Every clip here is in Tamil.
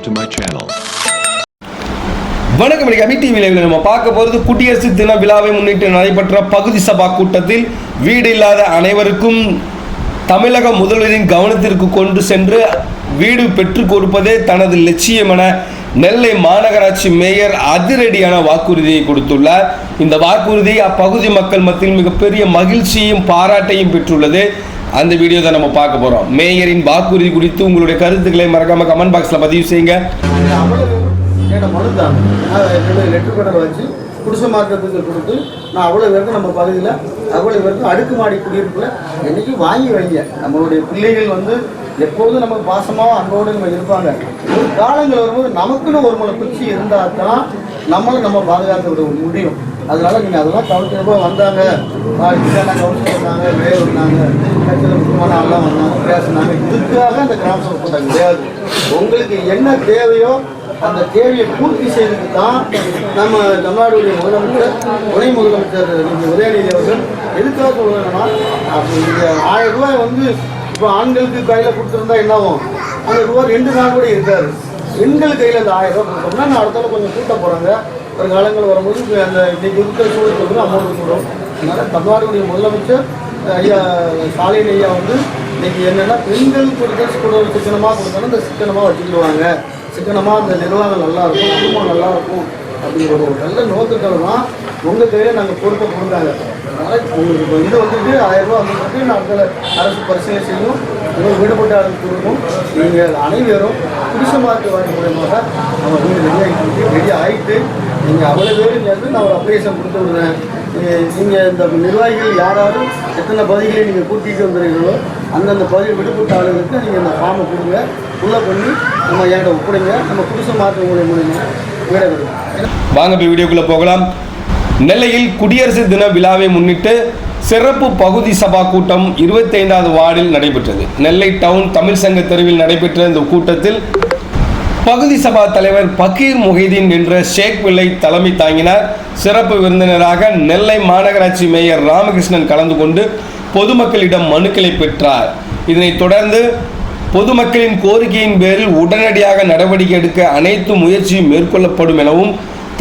subscribe to my channel. வணக்கம் அமி டிவியில் நம்ம பார்க்க போகிறது குடியரசு தின விழாவை முன்னிட்டு நடைபெற்ற பகுதி சபா கூட்டத்தில் வீடு இல்லாத அனைவருக்கும் தமிழக முதல்வரின் கவனத்திற்கு கொண்டு சென்று வீடு பெற்றுக் கொடுப்பதே தனது லட்சியம் என நெல்லை மாநகராட்சி மேயர் அதிரடியான வாக்குறுதியை கொடுத்துள்ளார் இந்த வாக்குறுதி அப்பகுதி மக்கள் மத்தியில் மிகப்பெரிய மகிழ்ச்சியையும் பாராட்டையும் பெற்றுள்ளது அந்த வீடியோ தான் நம்ம பார்க்க போகிறோம் மேயரின் வாக்குறுதி குறித்து உங்களுடைய கருத்துக்களை மறக்காமல் கமெண்ட் பாக்ஸில் பதிவு செய்யுங்க. அது தான் வச்சு குடிசை மாற்றத்துக்கு கொடுத்து நான் அவ்வளோ பேருக்கு நம்ம பகுதியில் அவ்வளோ பேருக்கு அடுக்குமாடி குடியிருப்பில் என்றைக்கு வாங்கி வைங்க. நம்மளுடைய பிள்ளைகள் வந்து எப்போதும் நமக்கு பாசமாக அன்போடு நம்ம இருப்பாங்க. ஒரு காலங்கள் வரும்போது நமக்குன்னு ஒரு முளை குச்சி இருந்தால் தான் நம்மளும் நம்ம பாதுகாத்து விட முடியும். அதனால நீங்கள் அதெல்லாம் கவனிக்கிறப்போ வந்தாங்க. நாங்கள் கவனிச்சு வந்தாங்க. விளைய கட்சியில் முக்கியமான ஆள்லாம் வந்தாங்க. பேசினாங்க. இதுக்காக அந்த கிராம சபை கூட்டம் கிடையாது. உங்களுக்கு என்ன தேவையோ அந்த தேவையை பூர்த்தி செய்வதற்கு தான் நம்ம தமிழ்நாடுடைய முதலமைச்சர் துணை முதலமைச்சர் உதயநிதி அவர்கள் எதுக்காக சொல்லுங்கன்னா ஆயிரம் ரூபாய் வந்து இப்போ ஆண்களுக்கு கையில் கொடுத்துருந்தா என்ன ஆகும் அந்த ரூபாய் ரெண்டு நாள் கூட இருக்காது. பெண்கள் கையில் அந்த ஆயிரம் ரூபாய் கொடுத்தோம்னா நான் அடுத்தால கொஞ்சம் கூட்ட போகிறாங்க ஒரு காலங்கள் வரும்போது இப்ப அந்த இன்னைக்கு இருக்கிற சூழலுக்கு வந்து அமௌண்ட் கொடுக்கும் அதனால் தமிழ்நாடுடைய முதலமைச்சர் ஐயா ஸ்டாலின் ஐயா வந்து இன்னைக்கு என்னென்னா பெண்கள் கொடுக்க கூட சிக்கனமாக கொடுத்தாலும் இந்த சிக்கனமாக வச்சுக்கிடுவாங்க. சிக்கனமாக அந்த நிர்வாகம் நல்லாயிருக்கும் குடும்பம் நல்லாயிருக்கும் அப்படிங்கிற ஒரு நல்ல நோக்கத்தில் தான் உங்கள் கையில் நாங்கள் பொறுப்பை கொடுத்தாங்க அதனால் உங்களுக்கு இப்போ இது வந்துட்டு ஆயிரம் ரூபா வந்துட்டு நாங்கள் அரசு பரிசீலனை செய்யும். உங்களுக்கு விடுபட்ட ஆளுக்கு கொடுக்கும் நீங்கள் அனைவரும் புதுச மார்க்கு வாங்கி மூலமாக நம்ம வீடு ரெடி ஆகிட்டு ரெடி ஆகிட்டு நீங்கள் அவ்வளோ பேரும் சேர்ந்து நான் ஒரு அப்ளிகேஷன் கொடுத்து விடுறேன். நீங்கள் இந்த நிர்வாகிகள் யாராலும் எத்தனை பகுதிகளை நீங்கள் கூட்டிகிட்டு வந்துருக்கீங்களோ அந்தந்த பகுதியில் விடுபட்ட ஆளுங்களுக்கு நீங்கள் அந்த ஃபார்மை கொடுங்க. உள்ளே பண்ணி நம்ம என்கிட்ட ஒப்படைங்க. நம்ம புதுசு மாற்ற மூலியம் மூலியமாக வீட விடுவோம் வாங்க போய் வீடியோக்குள்ளே போகலாம். நெல்லையில் குடியரசு தின விழாவை முன்னிட்டு சிறப்பு பகுதி சபா கூட்டம் இருபத்தைந்தாவது வார்டில் நடைபெற்றது. நெல்லை டவுன் தமிழ் சங்க தெருவில் நடைபெற்ற இந்த கூட்டத்தில் பகுதி சபா தலைவர் பக்கீர் முஹிதீன் என்ற ஷேக் பிள்ளை தலைமை தாங்கினார். சிறப்பு விருந்தினராக நெல்லை மாநகராட்சி மேயர் ராமகிருஷ்ணன் கலந்து கொண்டு பொதுமக்களிடம் மனுக்களை பெற்றார். இதனைத் தொடர்ந்து பொதுமக்களின் கோரிக்கையின் பேரில் உடனடியாக நடவடிக்கை எடுக்க அனைத்து முயற்சியும் மேற்கொள்ளப்படும் எனவும்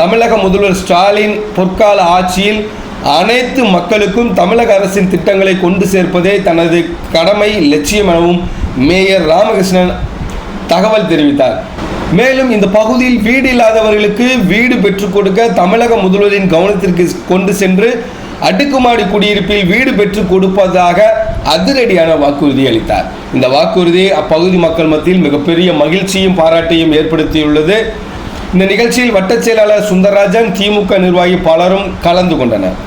தமிழக முதல்வர் ஸ்டாலின் பொற்கால ஆட்சியில் அனைத்து மக்களுக்கும் தமிழக அரசின் திட்டங்களை கொண்டு சேர்ப்பதே தனது கடமை லட்சியம் எனவும் மேயர் ராமகிருஷ்ணன் தகவல் தெரிவித்தார். மேலும் இந்த பகுதியில் வீடு இல்லாதவர்களுக்கு வீடு பெற்றுக் கொடுக்க தமிழக முதல்வரின் கவனத்திற்கு கொண்டு சென்று அடுக்குமாடி குடியிருப்பில் வீடு பெற்றுக் கொடுப்பதாக அதிரடியான வாக்குறுதி அளித்தார். இந்த வாக்குறுதி அப்பகுதி மக்கள் மத்தியில் மிகப்பெரிய மகிழ்ச்சியும் பாராட்டையும் ஏற்படுத்தியுள்ளது. இந்த நிகழ்ச்சியில் வட்டச் செயலாளர் சுந்தரராஜன் திமுக நிர்வாகி பலரும் கலந்து கொண்டனர்.